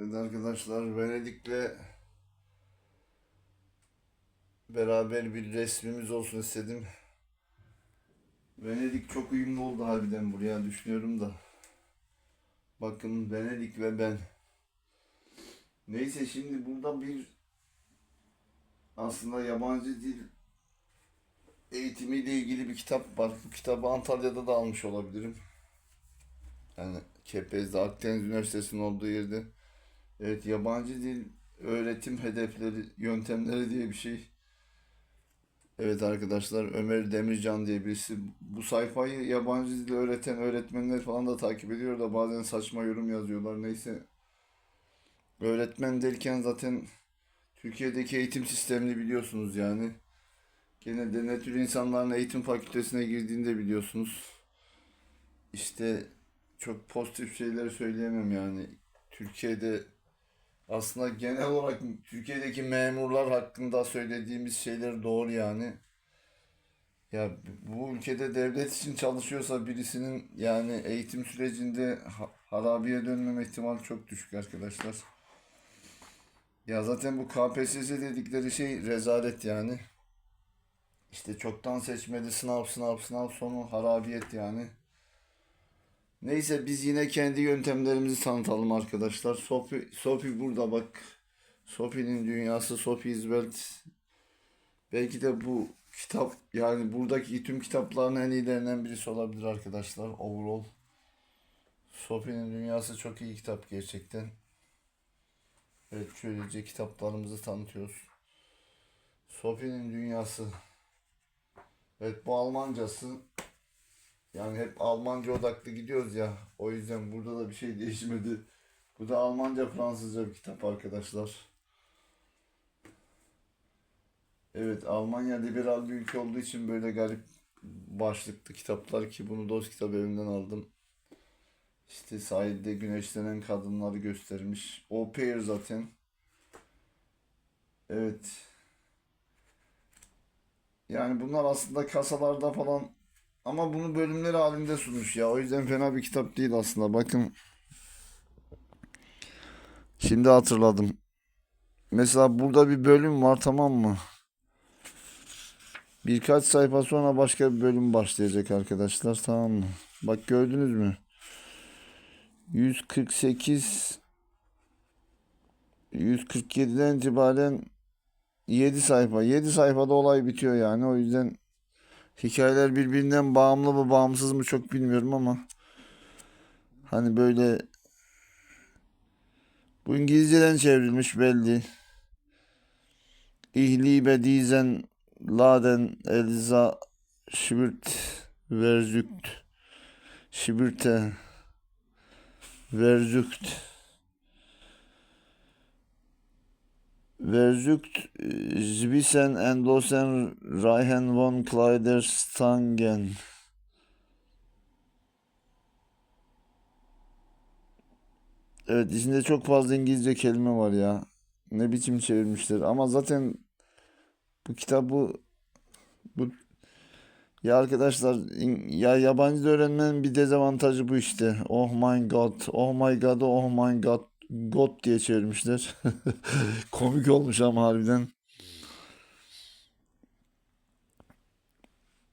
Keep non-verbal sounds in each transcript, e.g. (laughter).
Evet arkadaşlar Venedik'le beraber bir resmimiz olsun istedim. Venedik çok uyumlu oldu harbiden buraya düşünüyorum da. Bakın Venedik ve ben. Neyse şimdi burada bir aslında yabancı dil eğitimiyle ilgili bir kitap var. Bu kitabı Antalya'da da almış olabilirim. Yani Kepez'de Akdeniz Üniversitesi'nin olduğu yerde. Evet yabancı dil öğretim hedefleri, yöntemleri diye bir şey. Evet arkadaşlar Ömer Demircan diye birisi. Bu sayfayı yabancı dil öğreten öğretmenler falan da takip ediyor da bazen saçma yorum yazıyorlar. Neyse. Öğretmen derken zaten Türkiye'deki eğitim sistemini biliyorsunuz yani. Genelde ne tür insanların eğitim fakültesine girdiğini de biliyorsunuz. İşte çok pozitif şeyler söyleyemem yani. Türkiye'de aslında genel olarak Türkiye'deki memurlar hakkında söylediğimiz şeyler doğru yani. Ya bu ülkede devlet için çalışıyorsa birisinin yani eğitim sürecinde ha- harabeye dönmeme ihtimali çok düşük arkadaşlar. Ya zaten bu KPSS dedikleri şey rezalet yani. İşte çoktan seçmeli sınav sınav sınav sonu harabiyet yani. Neyse biz yine kendi yöntemlerimizi tanıtalım arkadaşlar. Sophie, Sophie burada bak. Sophie'nin dünyası, Sophie's World. Belki de bu kitap yani buradaki tüm kitapların en iyilerinden birisi olabilir arkadaşlar. Overall. Sophie'nin dünyası çok iyi kitap gerçekten. Evet şöylece kitaplarımızı tanıtıyoruz. Sophie'nin dünyası. Evet bu Almancası. Yani hep Almanca odaklı gidiyoruz ya. O yüzden burada da bir şey değişmedi. Bu da Almanca Fransızca bir kitap arkadaşlar. Evet Almanya liberal bir ülke olduğu için böyle garip başlıklı kitaplar ki bunu Dost Kitap Evi'nden aldım. İşte sahilde güneşlenen kadınları göstermiş. O pair zaten. Evet. Yani bunlar aslında kasalarda falan ama bunu bölümler halinde sunmuş ya. O yüzden fena bir kitap değil aslında. Bakın. Şimdi hatırladım. Mesela burada bir bölüm var tamam mı? Birkaç sayfa sonra başka bir bölüm başlayacak arkadaşlar tamam mı? Bak gördünüz mü? 148 147'den itibaren 7 sayfa. 7 sayfada olay bitiyor yani. O yüzden hikayeler birbirinden bağımlı mı bağımsız mı çok bilmiyorum ama hani böyle bu İngilizceden çevrilmiş belli. İhlibe dizen Laden Elza Şibirt Verzükt Şibirte Verzükt Verzükt Zwisen Endosen Reihen von Kleiderstangen Evet içinde çok fazla İngilizce kelime var ya. Ne biçim çevirmişler. Ama zaten bu kitabı bu ya arkadaşlar ya yabancı öğrenmenin bir dezavantajı bu işte. Oh my god, oh my god, oh my god, god diye çevirmişler. (laughs) Komik olmuş ama harbiden.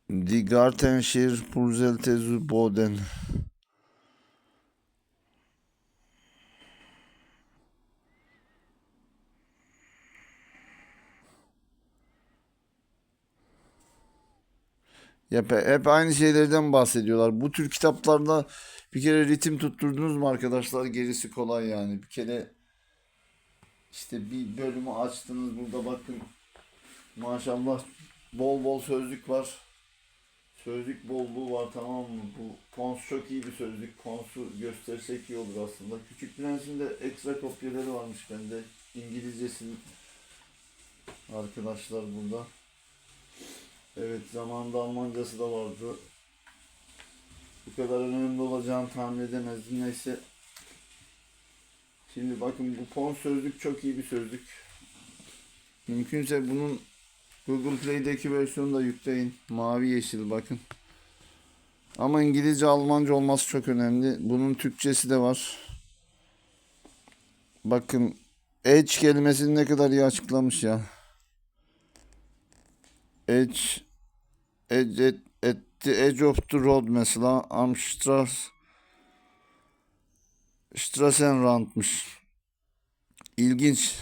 Die Gartenschere Purzelte zu Boden. Hep, hep aynı şeylerden bahsediyorlar. Bu tür kitaplarda bir kere ritim tutturdunuz mu arkadaşlar? Gerisi kolay yani. Bir kere işte bir bölümü açtınız burada bakın. Maşallah bol bol sözlük var. Sözlük bolluğu var tamam mı? Bu Pons çok iyi bir sözlük. Pons'u göstersek iyi olur aslında. Küçük Prens'in de ekstra kopyaları varmış bende. İngilizcesinin arkadaşlar burada. Evet zamanında Almancası da vardı. Bu kadar önemli olacağını tahmin edemezdim. Neyse. Şimdi bakın bu Pons sözlük çok iyi bir sözlük. Mümkünse bunun Google Play'deki versiyonu da yükleyin. Mavi yeşil bakın. Ama İngilizce Almanca olması çok önemli. Bunun Türkçesi de var. Bakın edge kelimesini ne kadar iyi açıklamış ya. Edge edge at, at the edge of the road mesela Amstras Strassenrand'mış. İlginç. (laughs)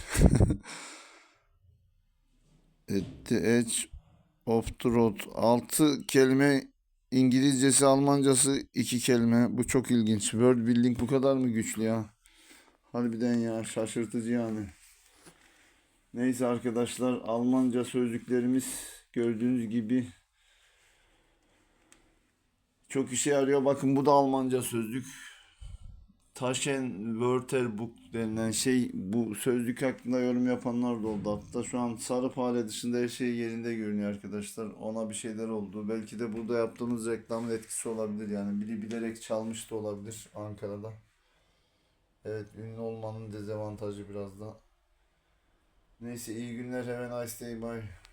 at the edge of the road. Altı kelime İngilizcesi, Almancası iki kelime. Bu çok ilginç. Word building bu kadar mı güçlü ya? Harbiden ya şaşırtıcı yani. Neyse arkadaşlar Almanca sözlüklerimiz gördüğünüz gibi çok işe yarıyor. Bakın bu da Almanca sözlük. Taschen Wörterbuch denilen şey bu sözlük hakkında yorum yapanlar da oldu. Hatta şu an sarı fare dışında her şey yerinde görünüyor arkadaşlar. Ona bir şeyler oldu. Belki de burada yaptığımız reklamın etkisi olabilir yani. Biri bilerek çalmış da olabilir Ankara'da. Evet ünlü olmanın dezavantajı biraz da. Neyse iyi günler. Have a day. Bye.